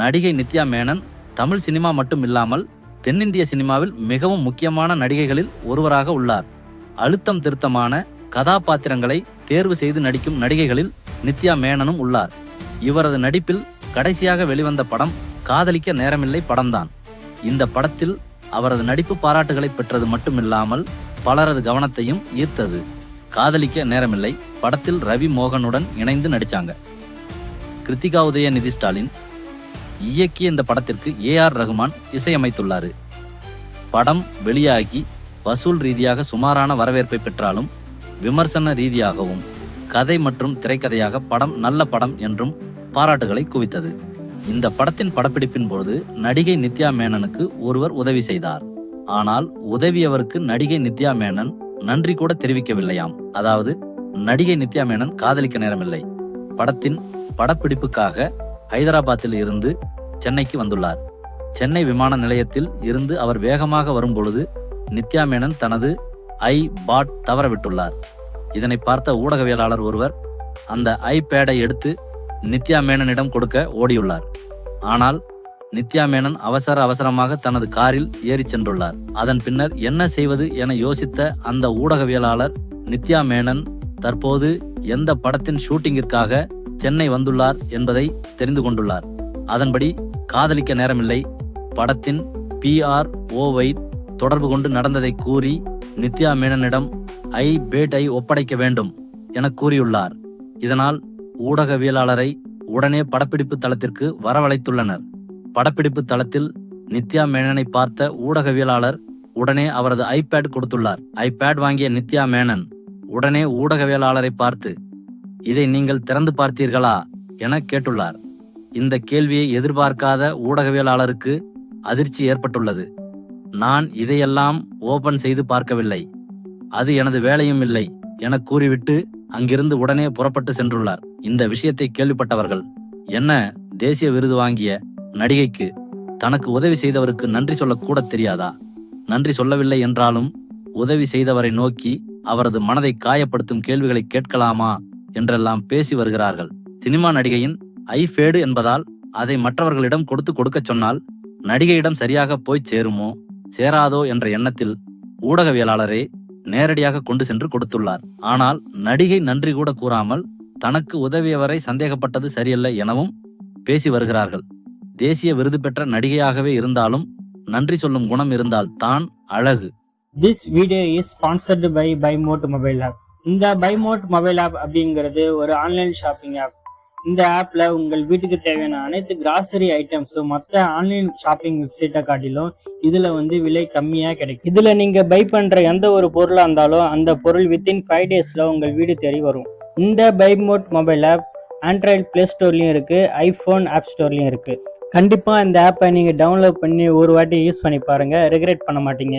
நடிகை நித்யா மேனன் தமிழ் சினிமா மட்டும் இல்லாமல் தென்னிந்திய சினிமாவில் மிகவும் முக்கியமான நடிகைகளில் ஒருவராக உள்ளார். அழுத்தம் திருத்தமான கதாபாத்திரங்களை தேர்வு செய்து நடிக்கும் நடிகைகளில் நித்யா மேனனும் உள்ளார். இவரது நடிப்பில் கடைசியாக வெளிவந்த படம் காதலிக்க நேரமில்லை படம்தான். இந்த படத்தில் அவரது நடிப்பு பாராட்டுகளை பெற்றது மட்டுமில்லாமல் பலரது கவனத்தையும் ஈர்த்தது. காதலிக்க நேரமில்லை படத்தில் ரவி மோகனுடன் இணைந்து நடிச்சாங்க. கிருத்திகா உதய நிதி ஸ்டாலின் இயக்கிய இந்த படத்திற்கு ஏ ஆர் ரகுமான் இசையமைத்துள்ளார். படம் வெளியாகி வசூல் ரீதியாக சுமாரான வரவேற்பை பெற்றாலும் விமர்சன ரீதியாகவும் கதை மற்றும் திரைக்கதையாக படம் நல்ல படம் என்றும் பாராட்டுகளை குவித்தது. இந்த படத்தின் படப்பிடிப்பின் போது நடிகை நித்யா மேனனுக்கு ஒருவர் உதவி செய்தார். ஆனால் உதவியவருக்கு நடிகை நித்யா மேனன் நன்றி கூட தெரிவிக்கவில்லையாம். அதாவது நடிகை நித்யா மேனன் காதலிக்க நேரமில்லை. படத்தின் படப்பிடிப்புக்காக ஹைதராபாத்தில் இருந்து சென்னைக்கு வந்துள்ளார். சென்னை விமான நிலையத்தில் இருந்து அவர் வேகமாக வரும்பொழுது நித்யா மேனன் தனது ஐ பாட் தவறவிட்டுள்ளார். இதனை பார்த்த ஊடகவியலாளர் ஒருவர் அந்த ஐபேடை எடுத்து நித்யா மேனனிடம் கொடுக்க ஓடியுள்ளார். ஆனால் நித்யா மேனன் அவசர அவசரமாக தனது காரில் ஏறிச் சென்றுள்ளார். அதன் பின்னர் என்ன செய்வது என யோசித்த அந்த ஊடகவியலாளர் நித்யா மேனன் தற்போது எந்த படத்தின் ஷூட்டிங்கிற்காக சென்னை வந்துள்ளார் என்பதை தெரிந்து கொண்டுள்ளார். அதன்படி காதலிக்க நேரமில்லை. படத்தின் பிஆர் ஓவை தொடர்பு கொண்டு நடந்ததை கூறி நித்யா மேனனிடம் ஐ பேட்டை ஒப்படைக்க வேண்டும் என கூறியுள்ளார். இதனால் ஊடகவியலாளரை உடனே படப்பிடிப்பு தளத்திற்கு வரவழைத்துள்ளனர். படப்பிடிப்பு தளத்தில் நித்யா மேனனை பார்த்த ஊடகவியலாளர் உடனே அவரது ஐபேட் கொடுத்துள்ளார். ஐபேட் வாங்கிய நித்யா மேனன் உடனே ஊடகவியலாளரை பார்த்து இதை நீங்கள் திறந்து பார்த்தீர்களா என கேட்டுள்ளார். இந்த கேள்வியை எதிர்பார்க்காத ஊடகவியலாளருக்கு அதிர்ச்சி ஏற்பட்டுள்ளது. நான் இதையெல்லாம் ஓபன் செய்து பார்க்கவில்லை. அது எனது வேலையும் இல்லை என கூறிவிட்டு அங்கிருந்து உடனே புறப்பட்டு சென்றுள்ளார். இந்த விஷயத்தை கேள்விப்பட்டவர்கள் என்ன தேசிய விருது வாங்கிய நடிகைக்கு தனக்கு உதவி செய்தவருக்கு நன்றி சொல்லக்கூட தெரியாதா? நன்றி சொல்லவில்லை என்றாலும் உதவி செய்தவரை நோக்கி அவரது மனதை காயப்படுத்தும் கேள்விகளை கேட்கலாமா என்றெல்லாம் பேசி வருகிறார்கள். சினிமா நடிகையின் ஐஃபேடு என்பதால் அதை மற்றவர்களிடம் கொடுத்து கொடுக்கச் சொன்னால் நடிகையிடம் சரியாக போய் சேருமோ சேராதோ என்ற எண்ணத்தில் ஊடகவியலாளரே நேரடியாக கொண்டு சென்று கொடுத்துள்ளார். ஆனால் நடிகை நன்றி கூட கூறாமல் தனக்கு உதவியவரை சந்தேகப்பட்டது சரியல்ல எனவும் பேசி வருகிறார்கள். தேசிய விருது பெற்ற நடிகையாகவே இருந்தாலும் நன்றி சொல்லும் குணம் இருந்தால் தான் அழகு. This video is sponsored by Bymode mobile app இந்த பைமோட் மொபைல் ஆப் அப்படிங்கிறது ஒரு ஆன்லைன் ஷாப்பிங் ஆப் இந்த ஆப்ல உங்கள் வீட்டுக்கு தேவையான அனைத்து கிராசரி ஐட்டம்ஸும் மற்ற ஆன்லைன் ஷாப்பிங் வெப்சைட்டை காட்டிலும் இதுல வந்து விலை கம்மியா கிடைக்கும். இதுல நீங்க பை பண்ற எந்த ஒரு பொருளா இருந்தாலும் அந்த பொருள் வித்தின் ஃபைவ் டேஸ்ல உங்கள் வீடு தேடி வரும். இந்த Bymode mobile app android play ஸ்டோர்லயும் இருக்கு ஐபோன் ஆப் ஸ்டோர்லயும் இருக்கு. கண்டிப்பா இந்த ஆப்பை நீங்க டவுன்லோட் பண்ணி ஒரு வாட்டி யூஸ் பண்ணி பாருங்க ரெகுலேட் பண்ண மாட்டீங்க.